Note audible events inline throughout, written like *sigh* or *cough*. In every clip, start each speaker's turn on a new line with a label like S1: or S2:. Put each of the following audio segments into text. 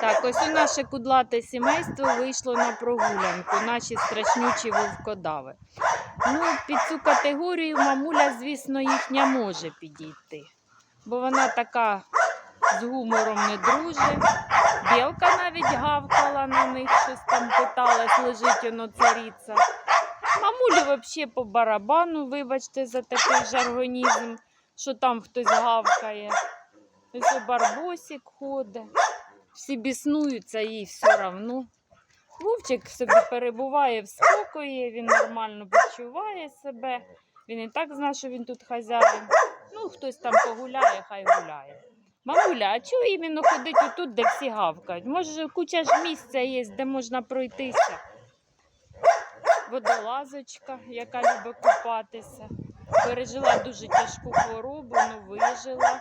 S1: Так, ось у наше кудлате сімейство вийшло на прогулянку, наші страшнючі вовкодави. Ну, під цю категорію мамуля, звісно, їхня може підійти, бо вона така з гумором не дружить. Білка навіть гавкала на них, щось там питалась, лежить воно царіця. Мамулі взагалі по барабану, вибачте, за такий жаргонізм, що там хтось гавкає. Ось у барбосик ходить. Всі біснуються їй все одно. Вовчик собі перебуває в спокої, він нормально почуває себе. Він і так знає, що він тут хазяїн. Ну, хтось там погуляє, хай гуляє. Мамуля, а чого іменно ходить отут, де всі гавкають? Може, куча ж місця є, де можна пройтися. Водолазочка, яка любить купатися. Пережила дуже тяжку хворобу, але вижила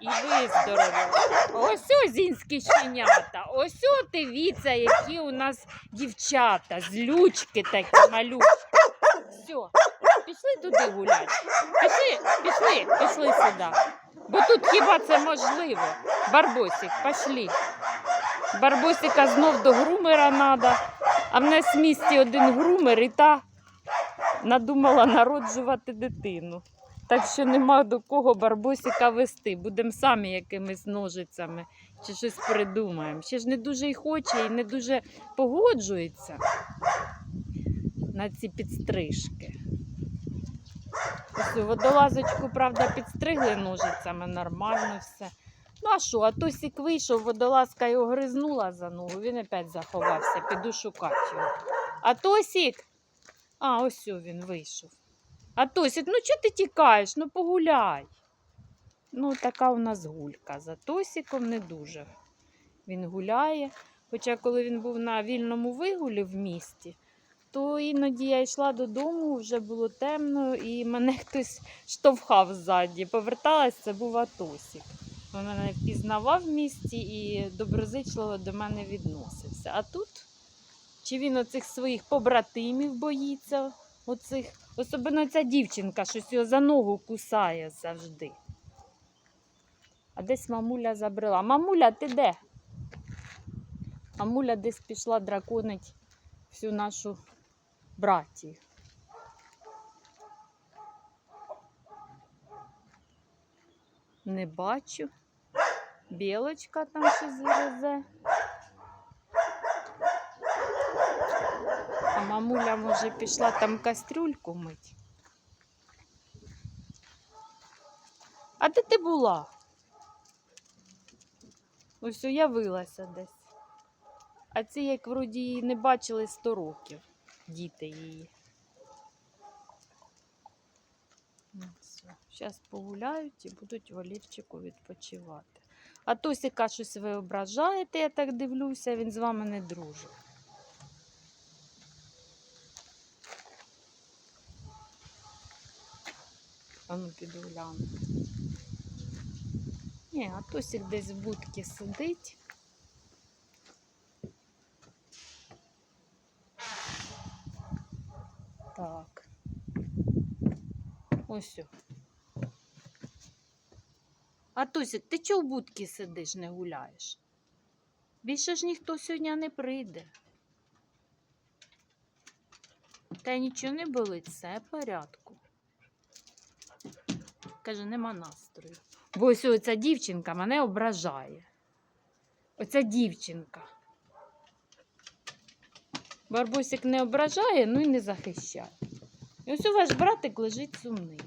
S1: і виздоровіла. Ось зінські щенята. Ось дивіться, які у нас дівчата, злючки такі малючки. Все, пішли туди гуляти. Пішли, пішли, пішли сюди. Бо тут хіба це можливо? Барбосик, пішли. Барбосика знов до грумера треба. А в нас в місті один грумер і та надумала народжувати дитину. Так що нема до кого барбосика вести. Будемо самі якимись ножицями чи щось придумаємо. Ще ж не дуже й хоче і не дуже погоджується на ці підстрижки. Ось водолазочку, правда, підстригли ножицями, нормально все. Ну а що, а Тосік вийшов, водолазка його гризнула за ногу, він опять заховався, піду шукати його. А Тосік, а ось він вийшов. А Тосік, ну чого ти тікаєш? Ну погуляй. Ну, така у нас гулька. За Тосіком не дуже. Він гуляє. Хоча, коли він був на вільному вигулі в місті, то іноді я йшла додому, вже було темно, і мене *laughs* хтось штовхав ззаді. Поверталась, це був Атосік. Він мене впізнавав в місті і доброзичливо до мене відносився. А тут чи він оцих своїх побратимів боїться, оцих, особливо ця дівчинка, щось його за ногу кусає завжди. А десь мамуля забрала. Мамуля, ти де? Мамуля десь пішла драконить всю нашу братію. Не бачу. Білочка там щось гризе. А мамуля, може, пішла там кастрюльку мить. А де ти була? Ось уявилася десь. А ці, як вроді, її не бачили 100 років, діти її. Зараз погуляють і будуть в олівчику відпочивати. А Тосіка щось ви ображаєте, я так дивлюся, він з вами не дружить. А ну піду гляну. Ні, а Тосік десь в будці сидить. Так. Ось. А Тосік, ти чого в будці сидиш, не гуляєш? Більше ж ніхто сьогодні не прийде. Та нічого не болить, все в порядку. Каже, нема настрою. Бо ось оця дівчинка мене ображає. Оця дівчинка. Барбосик не ображає, ну і не захищає. І ось у ваш братик лежить сумний.